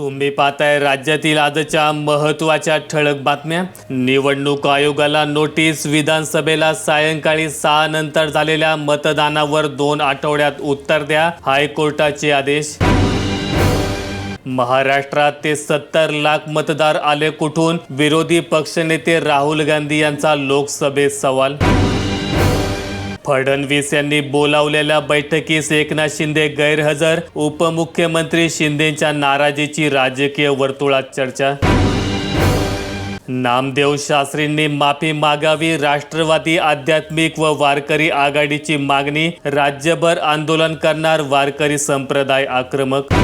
तुम्ही पाहताय राज्यातील आजच्या महत्त्वाच्या ठळक बातम्या. निवडणूक आयोगाला नोटीस विधानसभेला सायंकाळी सहा नंतर झालेल्या मतदानावर दोन आठवड्यात उत्तर द्या हायकोर्टाचे आदेश. महाराष्ट्रात ते सत्तर लाख मतदार आले कुठून? विरोधी पक्षनेते राहुल गांधी यांचा लोकसभेत सवाल. फडणवीस यांनी बोलावलेल्या बैठकीस एकनाथ शिंदे गैरहजर. उपमुख्यमंत्री शिंदेच्या नाराजीची राजकीय वर्तुळात चर्चा. नामदेव शास्त्रींनी माफी मागावी राष्ट्रवादी आध्यात्मिक व वारकरी आघाडीची मागणी. राज्यभर आंदोलन करणार वारकरी संप्रदाय आक्रमक.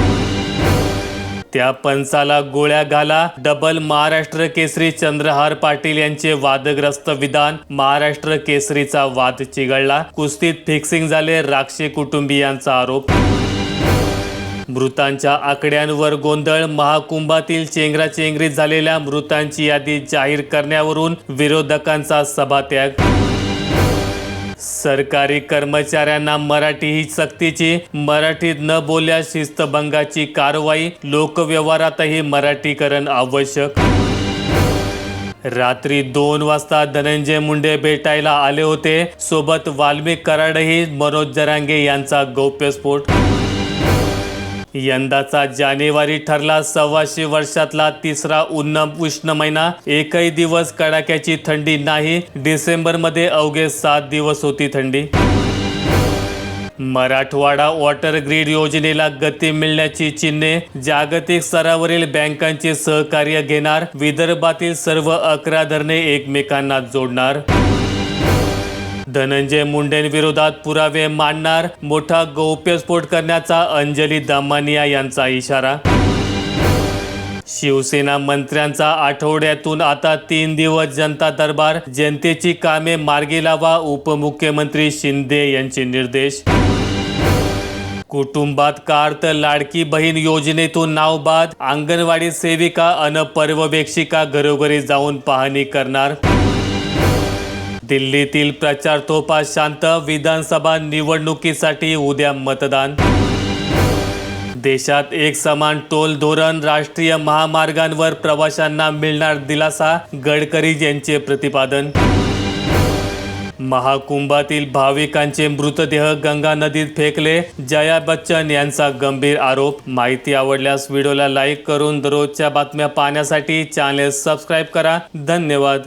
त्या पंचाला गोळ्या घाला. डबल महाराष्ट्र केसरी चंद्रहार पाटील यांचे वादग्रस्त विधान महाराष्ट्र केसरीचा वाद चिघळला. कुस्तीत फिक्सिंग झाले राक्षे कुटुंबियांचा आरोप. मृतांच्या आकड्यांवर गोंधळ. महाकुंभातील चेंगराचेंगरीत झालेल्या मृतांची यादी जाहीर करण्यावरून विरोधकांचा सभात्याग. सरकारी कर्मचाऱ्यांना मराठी ही सक्तीची मराठीत न बोलल्यास शिस्तभंगाची कारवाई लोकव्यवहारातही मराठीकरण आवश्यक. रात्री दोन वाजता धनंजय मुंडे भेटायला आले होते. सोबत वाल्मिक कराडही मनोज जरांगे यांचा गौप्यस्फोट यंदाचा जानेवारी ठरला सव्वाशे वर्षातला तिसरा उन्न उष्ण महिना. एकही दिवस कडाक्याची थंडी नाही. डिसेंबरमध्ये अवघे सात दिवस होती थंडी. मराठवाडा वॉटर ग्रीड योजनेला गती मिळण्याची चिन्हे. जागतिक स्तरावरील बँकांचे सहकार्य घेणार. विदर्भातील सर्व अकरा धरणे एकमेकांना जोडणार. धनंजय मुंडेंविरोधात पुरावे मांडणार मोठा गौप्यस्फोट करण्याचा अंजली दामानिया यांचा इशारा. शिवसेना मंत्र्यांचा आठवड्यातून आता तीन दिवस जनता दरबार जनतेची कामे मार्गी लावा उपमुख्यमंत्री शिंदे यांचे निर्देश. कुटुंबात कार तर लाडकी बहीण योजनेतून नाव बाद अंगणवाडी सेविका अन पर्यवेक्षिका घरोघरी जाऊन पाहणी करणार. दिल्लीतील प्रचार तोफा शांत विधानसभा निवडणुकीसाठी उद्या मतदान. देशात एक समान टोल धोरण राष्ट्रीय महामार्गांवर प्रवाशांना मिळणार दिलासा गडकरी यांचे प्रतिपादन. महाकुंभातील भाविकांचे मृतदेह गंगा नदीत फेकले जया बच्चन यांचा गंभीर आरोप. माहिती आवडल्यास व्हिडिओला लाईक करून दररोजच्या बातम्या पाहण्यासाठी चॅनेल सबस्क्राईब करा. धन्यवाद.